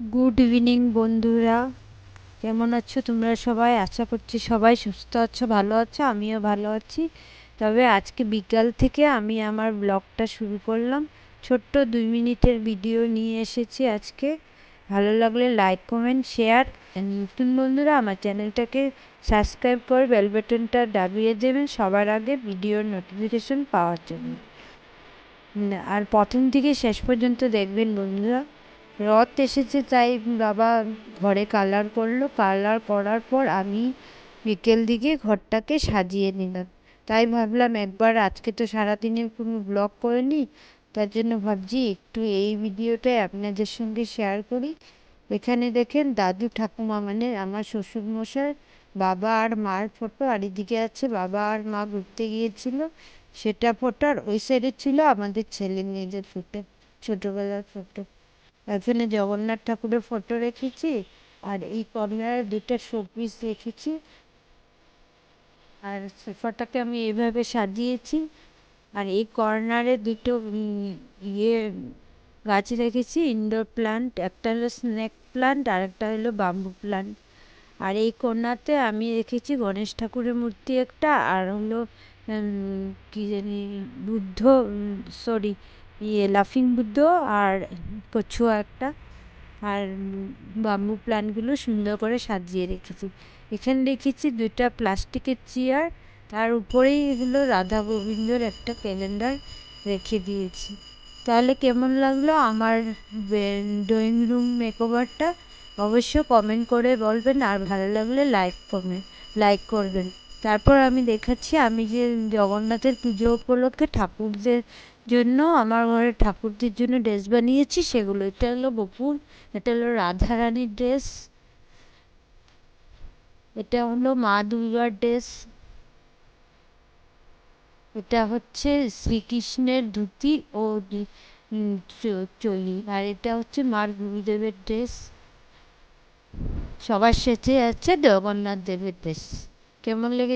Good evening বন্ধুরা। কেমন আছো তোমরা সবাই? আশা করছি সবাই সুস্থ আছো, ভালো আছো, আমিও ভালো আছি। তবে আজকে বিকাল থেকে আমি আমার ব্লগটা শুরু করলাম। ছোট্ট দুই মিনিটের ভিডিও নিয়ে এসেছি আজকে। ভালো লাগলে লাইক, কমেন্ট, শেয়ার। নতুন বন্ধুরা, আমার চ্যানেলটাকে সাবস্ক্রাইব করে বেল বাটনটা দাবিয়ে দেবেন সবার আগে ভিডিওর নোটিফিকেশন পাওয়ার জন্য। আর প্রথম থেকে শেষ পর্যন্ত দেখবেন বন্ধুরা। রথ এসেছে, তাই বাবা ঘরে কালার করল। কালার করার পর আমি বিকেল দিকে ঘরটাকে সাজিয়ে নিলাম। তাই ভাবলাম একবার, আজকে তো সারাদিনে কোনো ব্লগ করিনি, তার জন্য ভাবছি একটু এই ভিডিওটাই আপনাদের সঙ্গে শেয়ার করি। এখানে দেখেন দাদু ঠাকুমা মানে আমার শ্বশুরমশাই, বাবা আর মার ফটো আর এদিকে আছে বাবা আর মা ঘুরতে গিয়েছিল। সেটা ফটো আর ওই সাইডে ছিল আমাদের ছেলে মেয়েদের ফটো ছোটোবেলার ফটো এখানে জগন্নাথ ঠাকুরের ফটো রেখেছি, আর এই কর্নারে দুটো শোপিস রেখেছি আর সোফাটাকে আমি এইভাবে সাজিয়েছি, আর এই কর্নারে দুটো ইয়ে গাছ রেখেছি ইনডোর প্লান্ট একটা হলো স্নেক প্লান্ট আর একটা হলো বাম্বু প্লান্ট আর এই কোনাতে আমি রেখেছি গণেশ ঠাকুরের মূর্তি একটা, আর হলো কি জানি, বুদ্ধ সরি ইয়ে লাফিং বুদ্ধ আর কচুয়া একটা। আর বাম্বু প্লান্টগুলো সুন্দর করে সাজিয়ে রেখেছি। এখানে রেখেছি দুইটা প্লাস্টিকের চেয়ার। তার উপরেই এগুলো রাধা গোবিন্দর একটা ক্যালেন্ডার রেখে দিয়েছি। তাহলে কেমন লাগল আমার ড্রয়িং রুম মেকওভারটা? অবশ্য কমেন্ট করে বলবেন, আর ভালো লাগলে লাইক কমেন্ট লাইক করবেন। তারপর আমি দেখাচ্ছি আমি যে জগন্নাথের পুজো উপলক্ষে ঠাকুরদের জন্য আমার ঘরে ঠাকুরদের জন্য ড্রেস বানিয়েছি। সেগুলো, এটা হলো বপুর এটা হলো রাধারানীর ড্রেস। এটা হলো মা দুর্গার ড্রেস। এটা হচ্ছে শ্রীকৃষ্ণের ধুতি ও চলি। আর এটা হচ্ছে মা গুরুদেবের ড্রেস। সবার শেষে আছে জগন্নাথ দেবের ড্রেস। কেমন লেগে